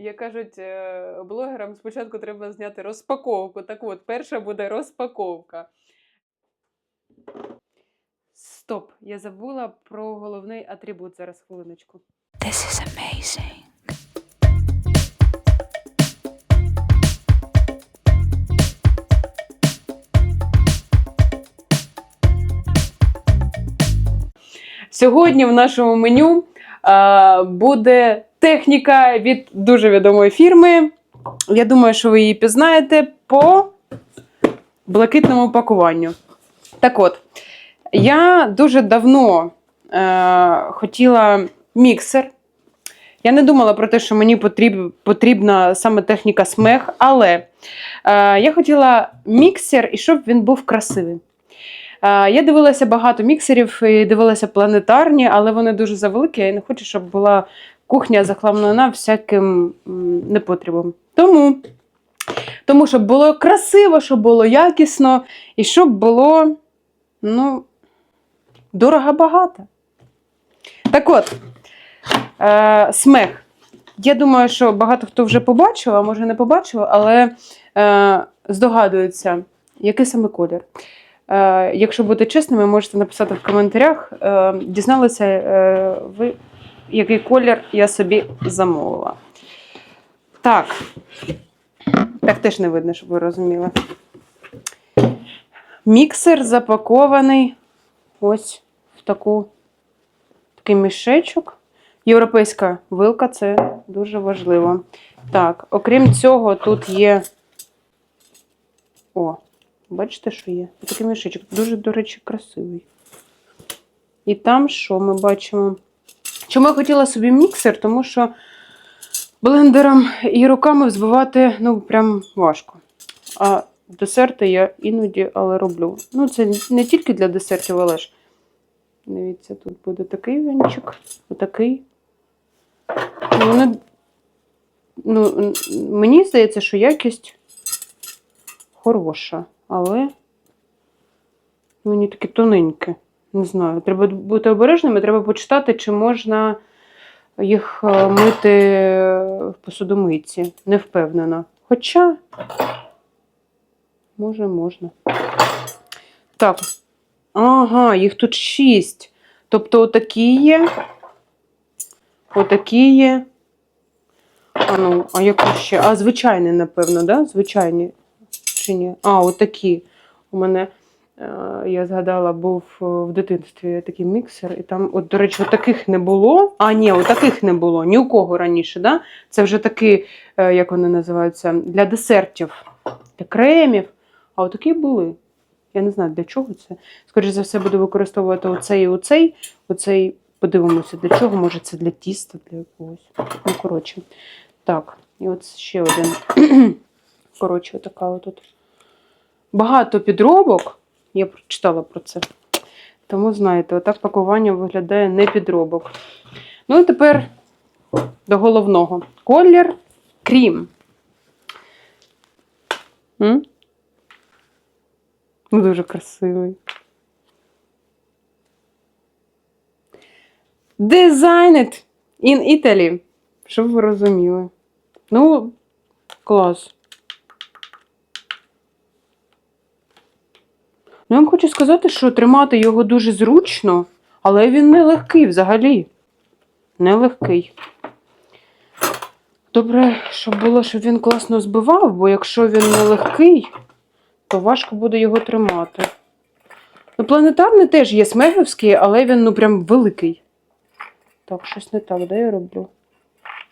Як кажуть, е, блогерам спочатку треба зняти розпаковку. Так от, перша буде розпаковка. Стоп! Я забула про головний атрибут. Зараз хвилиночку. This is amazing. Сьогодні в нашому меню буде техніка від дуже відомої фірми. Я думаю, що ви її пізнаєте по блакитному пакуванню. Так от, я дуже давно е, хотіла міксер. Я не думала про те, що мені потріб, потрібна саме техніка смех, але е, я хотіла міксер і щоб він був красивий. Е, Я дивилася багато міксерів і дивилася планетарні, але вони дуже завеликі. Я не хочу, щоб була кухня захламлена всяким м, непотребом. Тому, тому щоб було красиво, щоб було якісно, і щоб було ну, дорого багато. Так от, е, смех. Я думаю, що багато хто вже побачив, а може не побачив, але е, здогадується, який саме колір. Е, якщо бути чесними, можете написати в коментарях. Е, дізналися е, ви, який колір я собі замовила. Так. Так теж не видно, щоб ви розуміли. Міксер запакований ось в таку, такий мішечок. Європейська вилка це дуже важливо. Так, окрім цього, тут є. О, бачите, що є? Такий мішечок. Дуже, до речі, красивий. І там що ми бачимо? Чому я хотіла собі міксер? Тому що блендером і руками взбивати ну, прям важко. А десерти я іноді але роблю. Ну, це не тільки для десертів, але ж. Дивіться, тут буде такий вінчик, отакий. Ну, вони, ну, мені здається, що якість хороша, але вони такі тоненькі. Не знаю. Треба бути обережними, треба почитати, чи можна їх е, мити в посудомийці. Не впевнена. Хоча, може, можна. Так. Ага, їх тут шість. Тобто отакі є. Отакі є. А ну, а які ще? А, звичайні, напевно, да? Звичайні. Чи ні? А, отакі. У мене, е, я згадала, був е, в дитинстві такий міксер, і там, от, до речі, таких не було. А, ні, таких не було. Ні у кого раніше, да? Це вже такі, е, як вони називаються, для десертів, для кремів. А отакі були. Я не знаю, для чого це. Скоріше за все, буду використовувати оцей і оцей. Оцей, подивимося, для чого. Може, це для тіста, для якогось. Ну, коротше. Так, і от ще один. Коротше, така отут. Багато підробок. Я прочитала про це. Тому, знаєте, отак пакування виглядає не підробок. Ну і тепер до головного. Колір крім. М? Ну, Дуже красивий. Designed in Italy. Щоб ви розуміли. Ну, клас. Ну, я вам хочу сказати, що тримати його дуже зручно, але він не легкий взагалі. Не легкий. Добре, щоб було, щоб він класно збивав, бо якщо він не легкий, то важко буде його тримати. Ну, планетарний теж є смеговський, але він ну прям великий. Так, щось не так, де я роблю?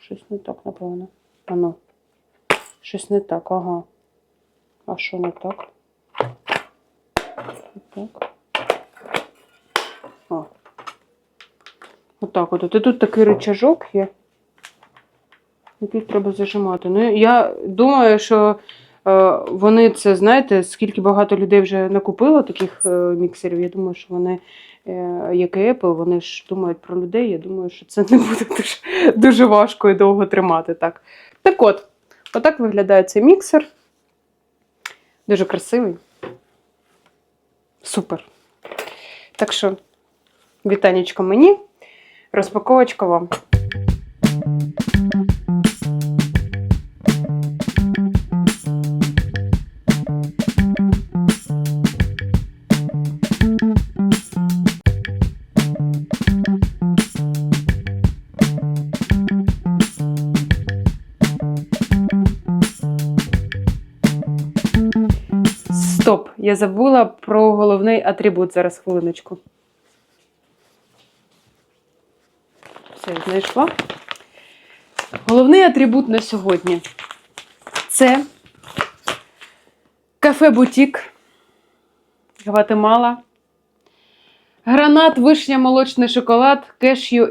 Щось не так, напевно. Ано. Щось не так, ага. А що не так? Так. О. Отак от. І тут такий рычажок є. Який треба зажимати. Ну, я думаю, що е, вони це, знаєте, скільки багато людей вже накупило таких е, міксерів. Я думаю, що вони, е, як і Apple, вони ж думають про людей. Я думаю, що це не буде дуже, дуже важко і довго тримати. Так, так от, отак виглядає цей міксер. Дуже красивий. Супер. Так що, вітанечко мені, розпаковочка вам. Я забула про головний атрибут. Зараз хвилиночку. Все, знайшла. Головний атрибут на сьогодні це кафе Бутік Гватемала. Гранат, вишня, молочний шоколад, кешю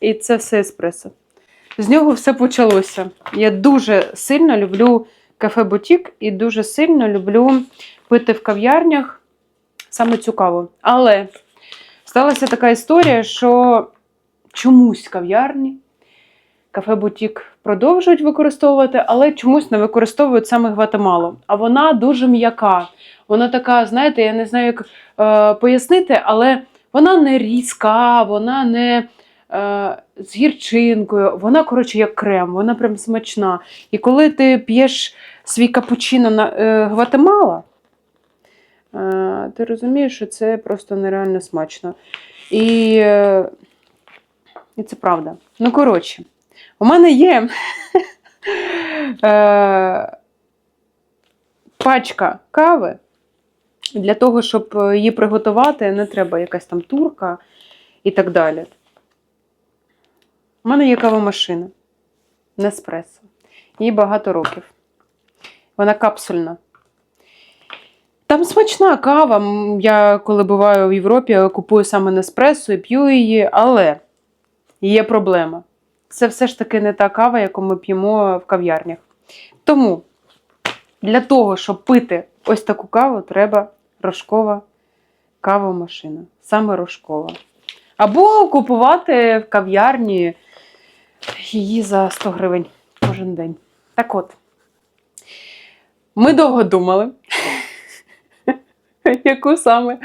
і це все еспресо. З нього все почалося. Я дуже сильно люблю кафе Бутік і дуже сильно люблю пити в кав'ярнях саме цю каву. Але сталася така історія, що чомусь кав'ярні кафе Бутік продовжують використовувати, але чомусь не використовують саме Гватемалу. А вона дуже м'яка. Вона така, знаєте, я не знаю, як е, пояснити, але вона не різка, вона не е, з гірчинкою, вона, коротше, як крем, вона прям смачна. І коли ти п'єш свій капучино на е, Гватемала, ти розумієш, що це просто нереально смачно. І, е, і це правда. Ну, коротше, у мене є е, пачка кави. Для того, щоб е, її приготувати, не треба якась там турка і так далі. У мене є кавомашина Неспресо. Їй багато років. Вона капсульна. Там смачна кава. Я коли буваю в Європі, купую саме Неспресо і п'ю її, але є проблема. Це все ж таки не та кава, яку ми п'ємо в кав'ярнях. Тому для того, щоб пити ось таку каву, треба рожкова кавомашина. Саме рожкова. Або купувати в кав'ярні її за 100 гривень кожен день. Так от, ми довго думали, яку саме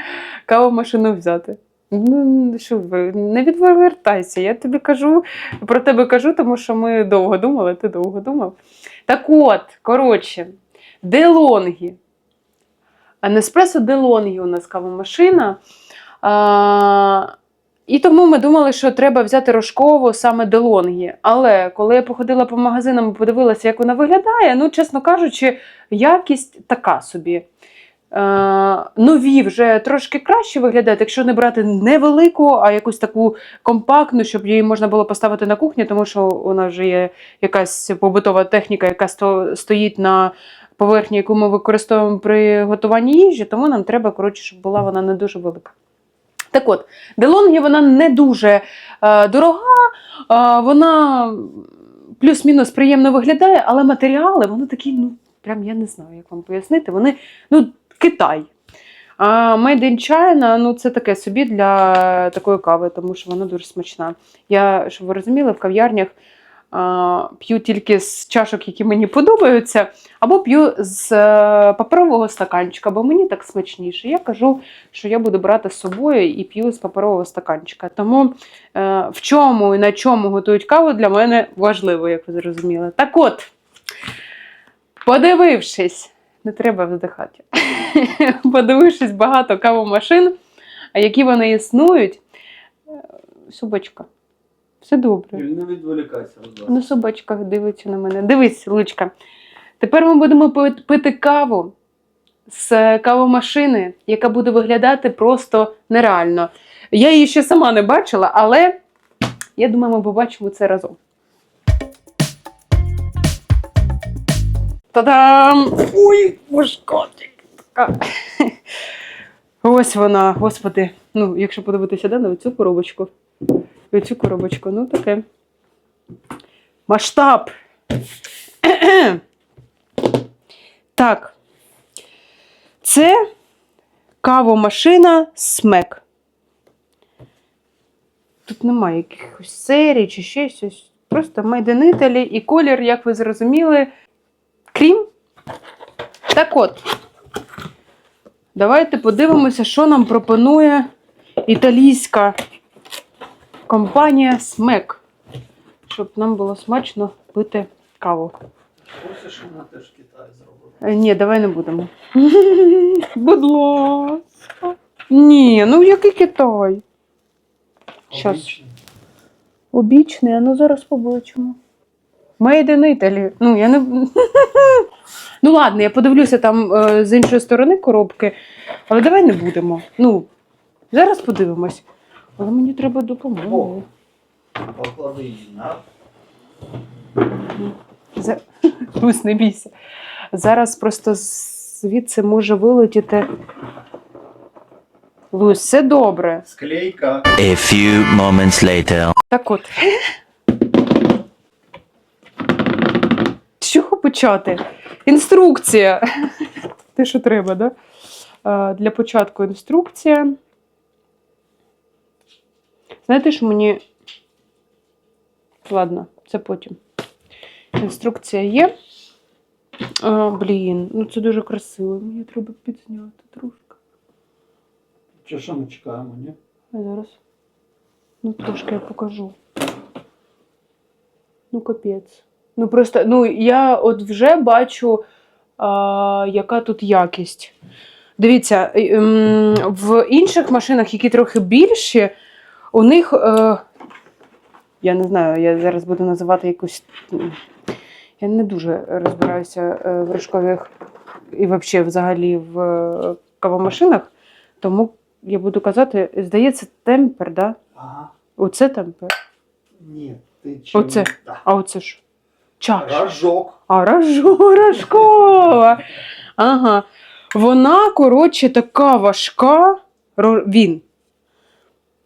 кавомашину взяти. Ну, що ви, не відвертайся, я тобі кажу, про тебе кажу, тому що ми довго думали, ти довго думав. Так от, коротше, Делонгі. А Неспресо Делонгі у нас кавомашина. А, і тому ми думали, що треба взяти рожкову саме Делонгі. Але коли я походила по магазинам і подивилася, як вона виглядає, ну, чесно кажучи, якість така собі. Е, нові вже трошки краще виглядають, якщо не брати невелику, а якусь таку компактну, щоб її можна було поставити на кухні, тому що нас вже є якась побутова техніка, яка сто- стоїть на поверхні, яку ми використовуємо при готуванні їжі, тому нам треба, коротше, щоб була вона не дуже велика. Так от, Делонгі вона не дуже е, дорога, е, вона плюс-мінус приємно виглядає, але матеріали, вони такі, ну, прям я не знаю, як вам пояснити, вони, ну, Китай. А Made in China, ну це таке собі для такої кави, тому що вона дуже смачна. Я, щоб ви розуміли, в кав'ярнях а, п'ю тільки з чашок, які мені подобаються, або п'ю з е, паперового стаканчика, бо мені так смачніше. Я кажу, що я буду брати з собою і п'ю з паперового стаканчика. Тому е, в чому і на чому готують каву для мене важливо, як ви зрозуміли. Так от, подивившись, не треба вздихати. Подивившись багато кавомашин, а які вони існують. е, Собачка. Все добре. Не відволікайся, будь ласка. Ну, собачка дивиться на мене. Дивись, Лучка. Тепер ми будемо пити каву з кавомашини, яка буде виглядати просто нереально. Я її ще сама не бачила, але я думаю, ми побачимо це разом. Та-дам! Ой, божкотик. Така. Ось вона, господи. Ну, якщо подивитися да, на цю коробочку. І цю коробочку, ну таке. Масштаб. так. Це кавомашина смек. Тут немає якихось серій чи ще щось. Просто Made in Italy і колір, як ви зрозуміли, крім. Так от. Давайте подивимося, що нам пропонує італійська компанія Смек. Щоб нам було смачно пити каву. Хочеш, що вона теж в Китаї зробила? Е, Ні, давай не будемо. Будь ласка. Ні, ну який Китай? Щас. Обічний, а ну зараз побачимо. Made in Italy. Ну, я не. Ну ладно, я подивлюся там е, з іншої сторони коробки, але давай не будемо. Ну, зараз подивимось. Але мені треба допомога. О. Поклади її на. За... Лусь, не бійся. Зараз просто звідси може вилетіти. Лусь, все добре. Склейка. A few moments later. Так от. почати? Інструкція. Те, що треба, да? Для початку інструкція. Знаєте, що мені. Ладно, це потім. Інструкція є. А, блін, ну це дуже красиво. Мені треба підзняти трошки. Чи що ми чекаємо, ні? А зараз. Ну, трошки я покажу. Ну, капець. Ну, просто, ну, я от вже бачу, а, яка тут якість. Дивіться, ем, в інших машинах, які трохи більші, у них. Е, я не знаю, я зараз буду називати якусь. Я не дуже розбираюся е, в рожкових і взагалі взагалі в е, кавомашинах, тому я буду казати, здається, темпер, да? Ага. Оце темпер. Ні, ти чим? Оце. Да. А оце ж. Чаш. Рожок. А ражо, рожкова. Ага. Вона, коротше, така важка. Ро- Він.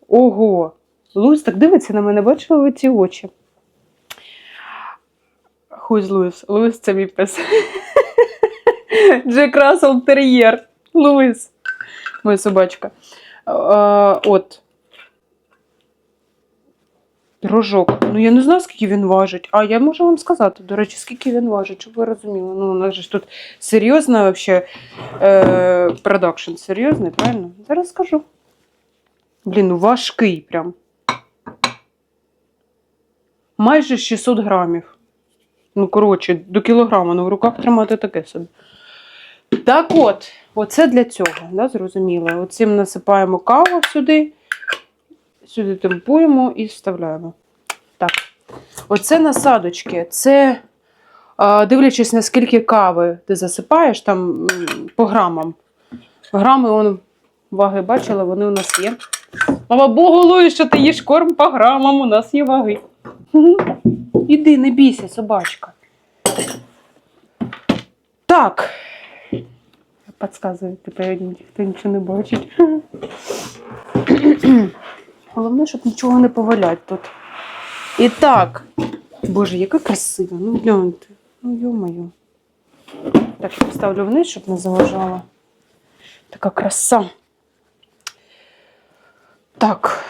Ого. Луїс так дивиться на мене, бачила ви ці очі. Хуй з Луїс. Луїс це мій пес. Джек Рассел Тер'єр. Луїс. Моя собачка. А, от. Рожок. Ну я не знаю, скільки він важить. А я можу вам сказати, до речі, скільки він важить, щоб ви розуміли. Ну, у нас же тут серйозна вообще е, продакшн. Серйозний, правильно? Зараз скажу. Блін, ну важкий прям. Майже 600 грамів. Ну, коротше, до кілограма, ну в руках тримати таке собі. Так от, оце для цього, да, зрозуміло. Оцим насипаємо каву сюди, сюди темпуємо і вставляємо. Так. Оце насадочки. Це, дивлячись, на скільки кави ти засипаєш там по грамам. Грами, он, ваги бачили, вони у нас є. Слава Богу, що ти їш корм по грамам, у нас є ваги. Іди, не бійся, собачка. Так. Подсказує, тепер ніхто нічого не бачить. Головне, щоб нічого не повалять тут. І так. Боже, яка красива. Ну гляньте. Ну, йо-моє. Так, поставлю вниз, щоб не заважала. Така краса. Так.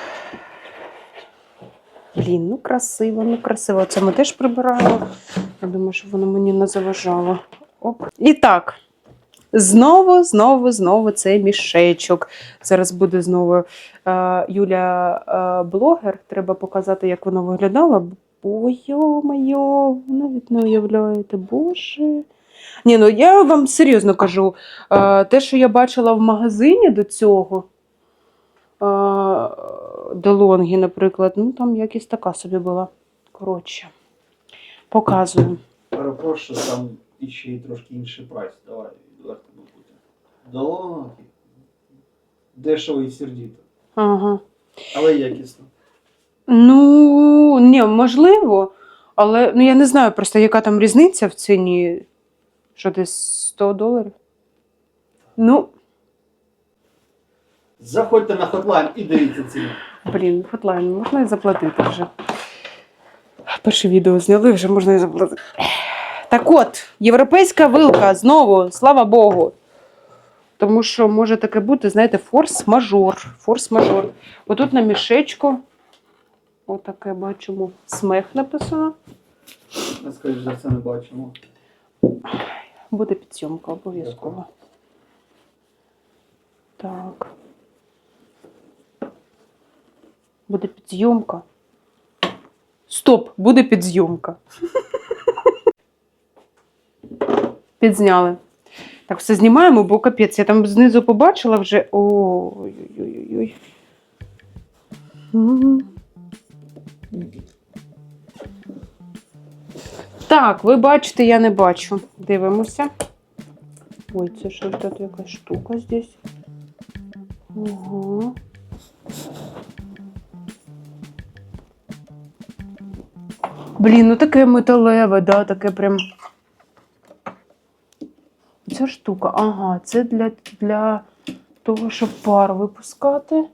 Блін, ну красиво, ну красиво. Це ми теж прибираємо. Я думаю, щоб воно мені не заважало. Оп. І так. Знову, знову, знову цей мішечок. Зараз буде знову е, Юля е, блогер. Треба показати, як воно виглядало. Бо йо-моє, навіть не уявляєте, боже. Ні, ну я вам серйозно кажу, е, те, що я бачила в магазині до цього, е, Делонгі, наприклад, ну там якісь така собі була. Коротше, показую. Перепрошую, там іще й трошки інший прайс. Давай. Долоно. Дешево і сердито. Ага. Але якісно. Ну, ні, можливо, але ну, я не знаю просто, яка там різниця в ціні. Що десь 100 доларів? Ну, Заходьте на хотлайн і дивіться ціну. блін, хотлайн, можна і заплатити вже. Перше відео зняли, вже можна і заплатити. Так от, європейська вилка знову, слава Богу. Тому що може таке бути, знаєте, форс-мажор. Форс-мажор. Отут на мішечку. Отаке бачимо. Смех написано. Ми, скоріш за це не бачимо. Буде підсйомка обов'язково. Так. Буде підзйомка. Стоп, буде підзйомка. Підзняли. Так, все знімаємо, бо капець. Я там знизу побачила вже. Ой-ой-ой. Так, ви бачите, я не бачу. Дивимося. Ой, це що тут якась штука здесь. Ага. Блін, ну таке металеве, да, таке прям. Штука. Ага, це для, для того, щоб пар випускати.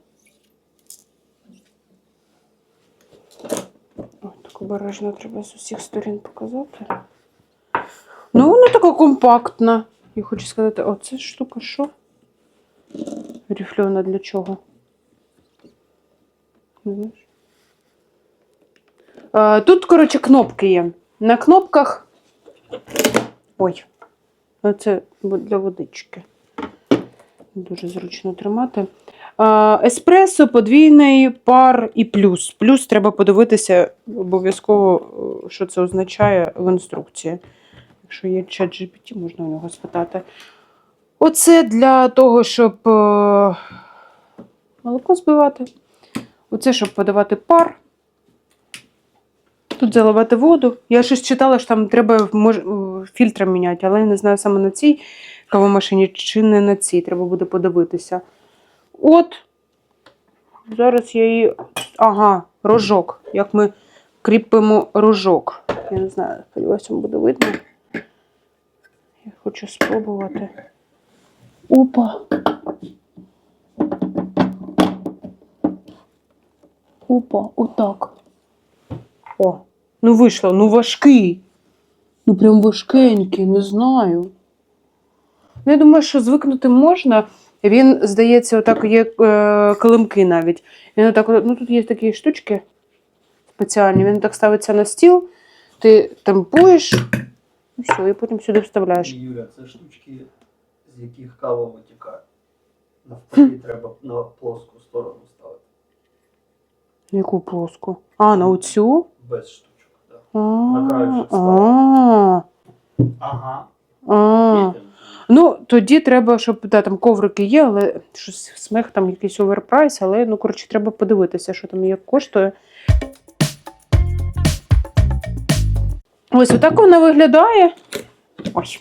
Ой, так обережно треба з усіх сторін показати. Ну, вона така компактна. Я хочу сказати, о, штука що? Рифльона для чого? Тут, коротше, кнопки є. На кнопках. Ой, це для водички. Дуже зручно тримати. Еспресо, подвійний пар і плюс. Плюс треба подивитися обов'язково, е, що це означає в інструкції. Якщо є чат GPT, можна у нього спитати. Оце для того, щоб е, молоко збивати. Оце, щоб подавати пар. Тут заливати воду. Я щось читала, що там треба мож, е, фільтр міняти, але я не знаю саме на цій кавомашині чи не на цій. Треба буде подивитися. От. Зараз я її. Ага, рожок. Як ми кріпимо рожок. Я не знаю, сподіваюся, буде видно. Я хочу спробувати. Опа. Опа, отак. О, ну вийшло, ну важкий. Ну прям важкенький, не знаю. Ну, я думаю, що звикнути можна. Він, здається, отак є е, килимки навіть. Він отак, ну тут є такі штучки спеціальні. Він так ставиться на стіл, ти темпуєш, і все, і потім сюди вставляєш. Юля, це штучки, з яких кава витікає. Навпаки, треба на плоску сторону ставити. Яку плоску? А, на оцю? Без штучок. Да. А, На краючок а, Ага. а. Ну, тоді треба, щоб да, там коврики є, але щось смех, там якийсь оверпрайс, але ну, коротше, треба подивитися, що там як коштує. Ось отак вона виглядає. Ой,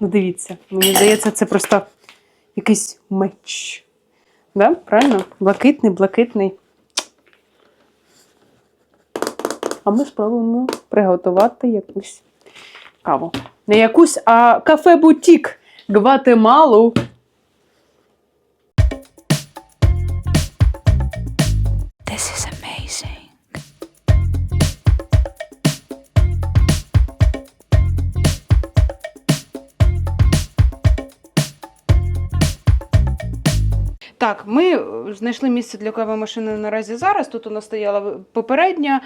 ну дивіться, мені здається, це просто якийсь меч. Да? Правильно? Блакитний, блакитний. А ми спробуємо приготувати якусь каву. Не якусь, а кафе-бутік Гватемалу. Знайшли місце для кавомашини наразі зараз. Тут у нас стояла попередня.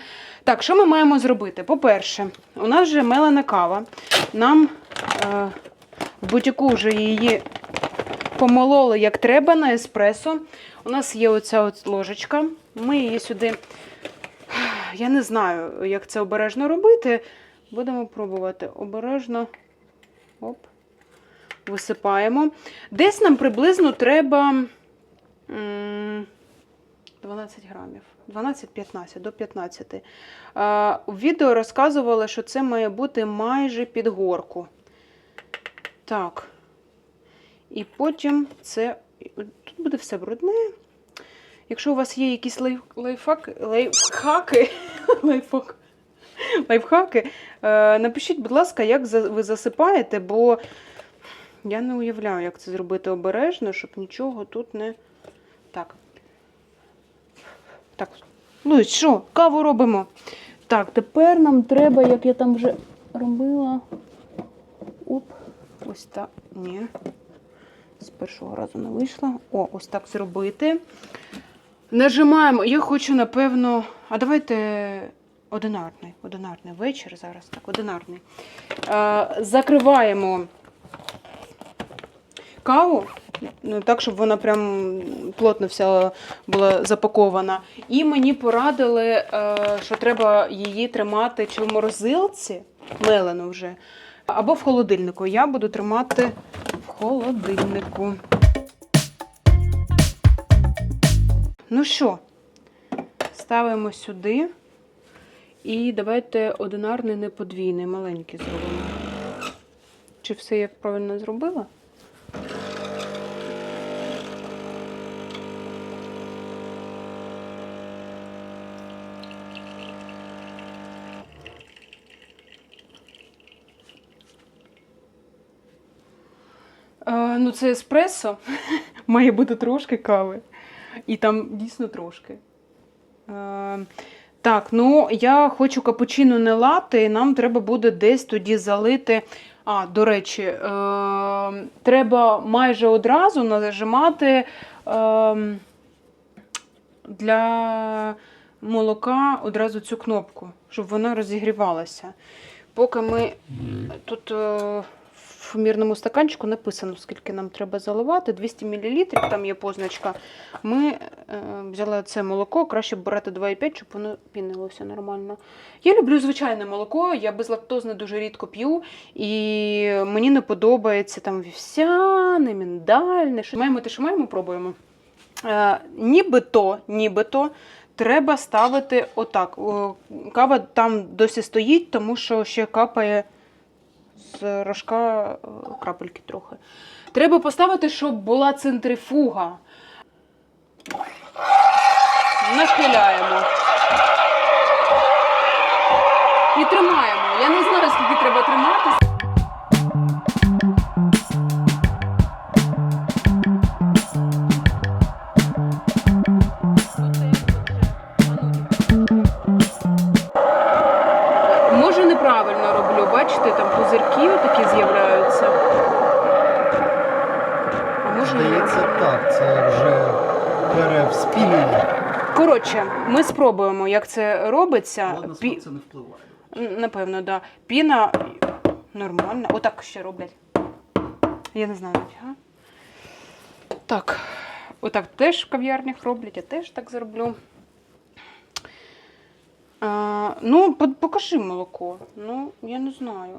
Так, що ми маємо зробити? По-перше, у нас вже мелена кава. Нам е, в бутіку вже її помололи як треба на еспресо. У нас є оця от ложечка. Ми її сюди. Я не знаю, як це обережно робити. Будемо пробувати обережно. Оп. Висипаємо. Десь нам приблизно треба. М, 12 грамів. 12-15 до 15. У відео розказували, що це має бути майже під горку. Так. І потім це. Тут буде все брудне. Якщо у вас є якісь лайф, лайфхаки, лайфхаки, лайфхак, лайфхаки, е, напишіть, будь ласка, як ви засипаєте, бо я не уявляю, як це зробити обережно, щоб нічого тут не. Так. Так. Ну, і що? Каву робимо. Так, тепер нам треба, як я там вже робила. Оп. Ось так. Ні. З першого разу не вийшло. О, ось так зробити. Нажимаємо. Я хочу, напевно. А давайте одинарний. Одинарний вечір зараз. Так, одинарний. Закриваємо каву, ну, так, щоб вона прям плотно вся була запакована. І мені порадили, е, що треба її тримати чи в морозилці, мелену вже, або в холодильнику. Я буду тримати в холодильнику. Ну що, ставимо сюди. І давайте одинарний, не подвійний, маленький зробимо. Чи все я правильно зробила? Е, ну, це еспресо. Має бути трошки кави. І там дійсно трошки. Е, так, ну я хочу капучино не лати, і нам треба буде десь тоді залити. А, до речі, е, треба майже одразу нажимати е, для молока одразу цю кнопку, щоб вона розігрівалася. Поки ми тут е, в мірному стаканчику написано, скільки нам треба заливати. 200 мл, там є позначка. Ми е, взяли це молоко, краще брати 2,5, щоб воно пінилося нормально. Я люблю звичайне молоко, я безлактозне дуже рідко п'ю, і мені не подобається там вівсяне, міндальне. Що маємо те, що маємо, пробуємо. Е, нібито, нібито треба ставити отак. Кава там досі стоїть, тому що ще капає з рожка е, крапельки трохи. Треба поставити, щоб була центрифуга. Нахиляємо. І тримаємо. Я не знаю, скільки треба тримати. Коротше, ми спробуємо, як це робиться. Але на Пі... це не впливає. Напевно, так. Да. Піна нормальна. Отак ще роблять. Я не знаю нафіга. Так. Отак теж в кав'ярнях роблять, я теж так зроблю. А, ну, покажи молоко. Ну, я не знаю.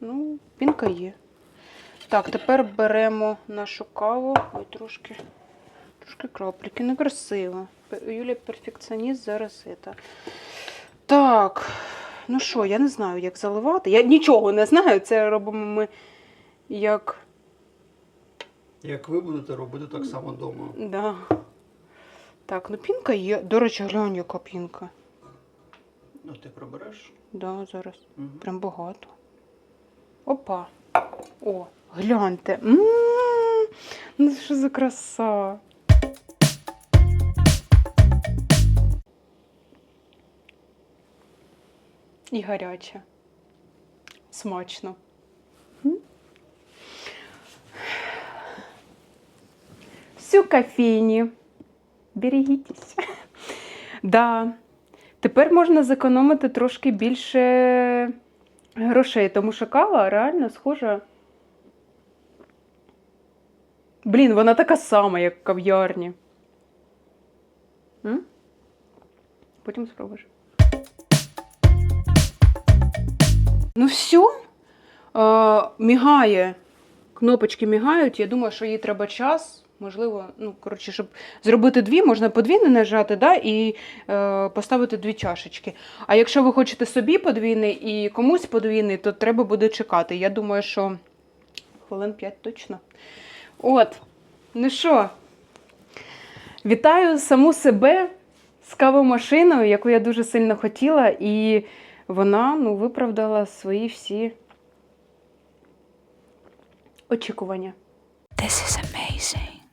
Ну, пінка є. Так, тепер беремо нашу каву. Ой, трошки, трошки крапліки. Некрасиво. Юлія перфекціоніст зараз це. Так, ну що, я не знаю, як заливати. Я нічого не знаю. Це робимо ми як. Як ви будете робити так само вдома. Да. Так, ну пінка є. До речі, глянь, яка пінка. Ну, ти пробереш. Да, зараз. Угу. Прям багато. Опа. О, гляньте. м ну що за краса. І гаряче. Смачно. Всю кофейні. Берегітесь. Да. Тепер можна зекономити трошки більше грошей, тому що кава реально схожа. Блін, вона така сама, як в кав'ярні. Потім спробуєш. Ну все. Е, мігає. Кнопочки мігають. Я думаю, що їй треба час. Можливо, ну, коротше, щоб зробити дві, можна подвійне нажати, да, і е, поставити дві чашечки. А якщо ви хочете собі подвійний і комусь подвійний, то треба буде чекати. Я думаю, що хвилин 5 точно. От, ну що, вітаю саму себе з кавомашиною, яку я дуже сильно хотіла, і вона ну, виправдала свої всі очікування. This is amazing.